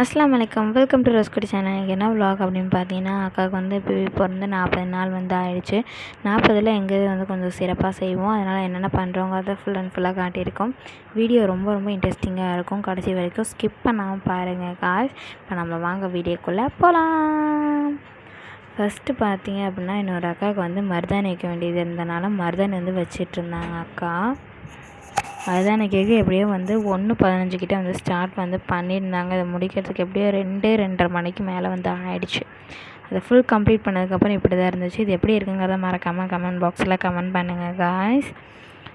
அஸ்லாம் வலைக்கம். Welcome to ரோஸ்குடி channel என்ன விலாக் அப்படின்னு பார்த்தீங்கன்னா அக்காவுக்கு வந்து இப்போ பிறந்து நாற்பது நாள் வந்து ஆயிடுச்சு. நாற்பதில் எங்கள் வந்து கொஞ்சம் சிறப்பாக செய்வோம். அதனால் என்னென்ன பண்ணுறோங்கிறத ஃபுல் அண்ட் ஃபுல்லாக காட்டியிருக்கோம். வீடியோ ரொம்ப ரொம்ப இன்ட்ரெஸ்டிங்காக இருக்கும். கடைசி வரைக்கும் ஸ்கிப் பண்ணாமல் பாருங்கள் காய்ஸ் இப்போ நம்ம வாங்க வீடியோக்குள்ளே போகலாம் ஃபஸ்ட்டு பார்த்தீங்க அப்படின்னா இன்னொரு அக்காவுக்கு வந்து மருதாணி வைக்க வேண்டியது இருந்தனால மருதாணி வந்து வச்சிட்ருந்தாங்க அக்கா. அதுதான் கேட்க எப்படியோ வந்து ஒன்று பதினஞ்சு கிட்டே வந்து ஸ்டார்ட் வந்து பண்ணியிருந்தாங்க. அதை முடிக்கிறதுக்கு எப்படியோ ரெண்டு ரெண்டரை மணிக்கு மேலே வந்து ஆயிடுச்சு. அதை ஃபுல் கம்ப்ளீட் பண்ணதுக்கப்புறம் இப்படி தான் இருந்துச்சு. இது எப்படி இருக்குங்கிறத மறக்காமல் கமெண்ட் பாக்ஸில் கமெண்ட் பண்ணுங்கள் காய்ஸ்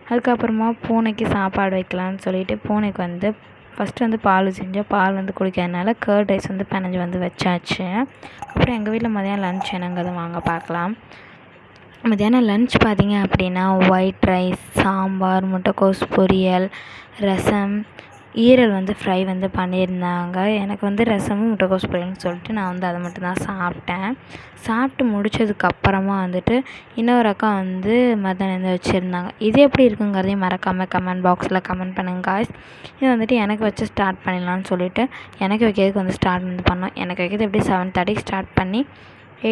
அதுக்கப்புறமா பூனைக்கு சாப்பாடு வைக்கலான்னு சொல்லிட்டு பூனைக்கு வந்து ஃபஸ்ட்டு வந்து பால் செஞ்சோம் பால் வந்து குடிக்கிறதுனால கேர்ட் ரைஸ் வந்து பினஞ்சி வந்து வச்சாச்சு. அப்புறம் எங்கள் வீட்டில் மதியம் லன்ச் என்னங்கிறத வாங்க பார்க்கலாம். மத்தியானம் லன்ச் பார்த்தீங்க அப்படின்னா ஒயிட் ரைஸ் சாம்பார் முட்டைக்கோஸ் பொரியல் ரசம் ஈரல் வந்து ஃப்ரை வந்து பண்ணியிருந்தாங்க. எனக்கு வந்து ரசமும் முட்டைக்கோஸ் பொரியல்னு சொல்லிட்டு நான் வந்து அதை மட்டும்தான் சாப்பிட்டேன். சாப்பிட்டு முடித்ததுக்கப்புறமா வந்துட்டு இன்னொரு அக்கா வந்து மத்தியானம் வந்து வச்சுருந்தாங்க. இது எப்படி இருக்குங்கிறதையும் மறக்காமல் கமெண்ட் பாக்ஸில் கமெண்ட் பண்ணுங்கள் காய்ஸ் இது வந்துட்டு எனக்கு வச்சு ஸ்டார்ட் பண்ணிடலான்னு சொல்லிவிட்டு எனக்கு வைக்கிறதுக்கு வந்து ஸ்டார்ட் வந்து பண்ணோம். எனக்கு வைக்கிறது எப்படி செவன் தேர்ட்டிக்கு ஸ்டார்ட் பண்ணி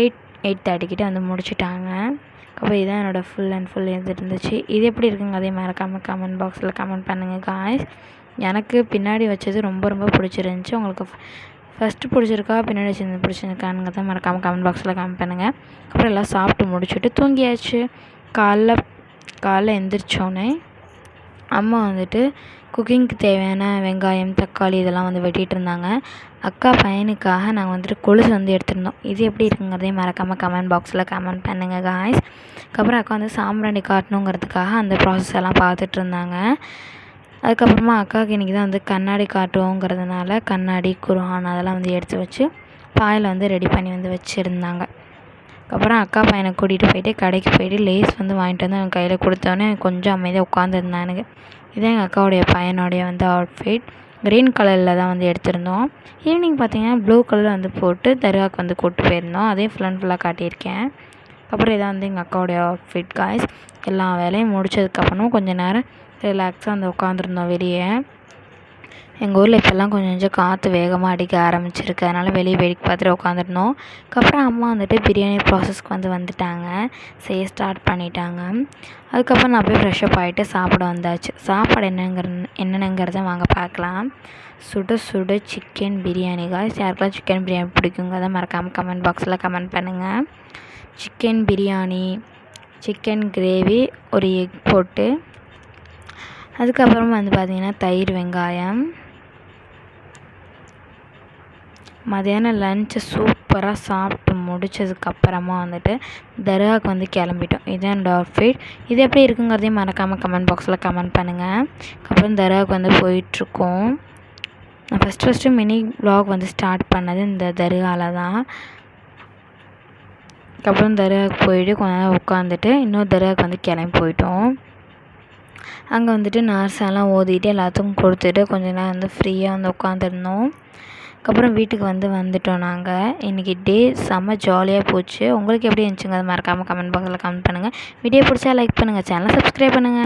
எயிட் எயிட் தேர்ட்டிக்கிட்ட வந்து முடிச்சுட்டாங்க. அப்போ தான் என்னோடய ஃபுல் அண்ட் ஃபுல் இது இருந்துச்சு. இது எப்படி இருக்குங்க அதே மறக்காமல் கமெண்ட் பாக்ஸில் கமெண்ட் பண்ணுங்கள் காய்ஸ் எனக்கு பின்னாடி வச்சது ரொம்ப ரொம்ப பிடிச்சிருந்துச்சி. உங்களுக்கு ஃபஸ்ட்டு பிடிச்சிருக்கா பின்னாடி வச்சு பிடிச்சிருக்கானுங்க தான் மறக்காமல் கமெண்ட் பாக்ஸில் கமெண்ட் பண்ணுங்கள் அப்புறம் எல்லாம் சாப்பிட்டு முடிச்சுட்டு தூங்கியாச்சு. காலைல காலைல எந்திரிச்சோன்னே அம்மா வந்துட்டு குக்கிங்க்கு தேவையான வெங்காயம் தக்காளி இதெல்லாம் வந்து வெட்டிகிட்டு இருந்தாங்க. அக்கா பையனுக்காக நாங்கள் வந்துட்டு கொலுசு வந்து எடுத்திருந்தோம். இது எப்படி இருக்குங்கிறதையும் மறக்காமல் கமெண்ட் பாக்ஸில் கமெண்ட் பண்ணுங்கள் காய்ஸ் அதுக்கப்புறம் அக்கா வந்து சாம்பிராணி காட்டணுங்கிறதுக்காக அந்த ப்ராசஸ் எல்லாம் பார்த்துட்டு இருந்தாங்க. அதுக்கப்புறமா அக்காவுக்கு இன்றைக்கி தான் வந்து கண்ணாடி காட்டுவோங்கிறதுனால கண்ணாடி குரான் அதெல்லாம் வந்து எடுத்து வச்சு பாயில் வந்து ரெடி பண்ணி வந்து வச்சுருந்தாங்க. அதுக்கப்புறம் அக்கா பையனை கூட்டிகிட்டு போயிட்டு கடைக்கு போயிட்டு லேஸ் வந்து வாங்கிட்டு வந்து அவன் கையில் கொடுத்தோன்னே கொஞ்சம் அமைதியாக உட்காந்துருந்தானுங்க இதுதான் எங்கள் அக்காவுடைய பையனுடைய வந்து அவுட்ஃபிட் க்ரீன் கலரில் தான் வந்து எடுத்திருந்தோம். ஈவினிங் பார்த்தீங்கன்னா ப்ளூ கலரில் வந்து போட்டு தர்காவுக்கு வந்து கூப்பிட்டு போயிருந்தோம். அதே ஃபுல் அண்ட் ஃபுல்லாக காட்டியிருக்கேன். அப்புறம் இதான் வந்து எங்கள் அக்காவுடைய அவுட்ஃபிட் காய்ஸ் எல்லா வேலையும் முடித்ததுக்கப்புறமும் கொஞ்சம் நேரம் ரிலாக்ஸாக வந்து உட்காந்துருந்தோம் வெளியே. எங்கள் ஊரில் இப்போல்லாம் கொஞ்சம் கொஞ்சம் காற்று வேகமாக அடிக்க ஆரம்பிச்சிருக்கு. அதனால் வெளியே வேடிக்கை பார்த்துட்டு உட்காந்துருந்தோம் அதுக்கப்புறம் அம்மா வந்துட்டு பிரியாணி ப்ராசஸ்க்கு வந்து வந்துட்டாங்க. செய்ய ஸ்டார்ட் பண்ணிட்டாங்க. அதுக்கப்புறம் நான் போய் ஃப்ரெஷ்ஷப் ஆகிட்டு சாப்பிட வந்தாச்சு. சாப்பாடு என்னங்கிற என்னென்னங்கிறத வாங்க பார்க்கலாம். சுட சுட சிக்கன் பிரியாணி காய்ஸ் யாருக்கெல்லாம் சிக்கன் பிரியாணி பிடிக்குங்கிறத மறக்காமல் கமெண்ட் பாக்ஸில் கமெண்ட் பண்ணுங்கள் சிக்கன் பிரியாணி சிக்கன் கிரேவி ஒரு எக் போட்டு அதுக்கப்புறம் வந்து பார்த்திங்கன்னா தயிர் வெங்காயம். மதியானம் லன்ச்சை சூப்பராக சாப்பிட்டு முடிச்சதுக்கப்புறமா வந்துட்டு தர்காவுக்கு வந்து கிளம்பிட்டோம். இதுதான் என்னோடய அவுட்ஃபிட் இது எப்படி இருக்குங்கிறதையும் மறக்காமல் கமெண்ட் பாக்ஸில் கமெண்ட் பண்ணுங்கள் அப்புறம் தர்காவுக்கு வந்து போயிட்டுருக்கோம். நான் ஃபஸ்ட் ஃபஸ்ட்டு மினி வ்ளாக் வந்து ஸ்டார்ட் பண்ணது இந்த தர்காவில் தான். அதுக்கப்புறம் தர்காவுக்கு போயிட்டு கொஞ்ச நேரம் உட்காந்துட்டு இன்னொரு தர்காவுக்கு வந்து கிளம்பி போயிட்டோம். அங்கே வந்துட்டு நர்ஸெல்லாம் ஓதிட்டு எல்லாத்துக்கும் கொடுத்துட்டு கொஞ்ச நேரம் வந்து ஃப்ரீயாக வந்து உட்காந்துருந்தோம் அதுக்கப்புறம் வீட்டுக்கு வந்து வந்துட்டோம் நாங்கள் இன்றைக்கி டே செம்ம ஜாலியாக போச்சு. உங்களுக்கு எப்படி இருந்துச்சுங்க அது மறக்காமல் கமெண்ட் பாக்ஸில் கமெண்ட் பண்ணுங்கள் வீடியோ பிடிச்சா லைக் பண்ணுங்கள் சேனலை சப்ஸ்கிரைப் பண்ணுங்கள்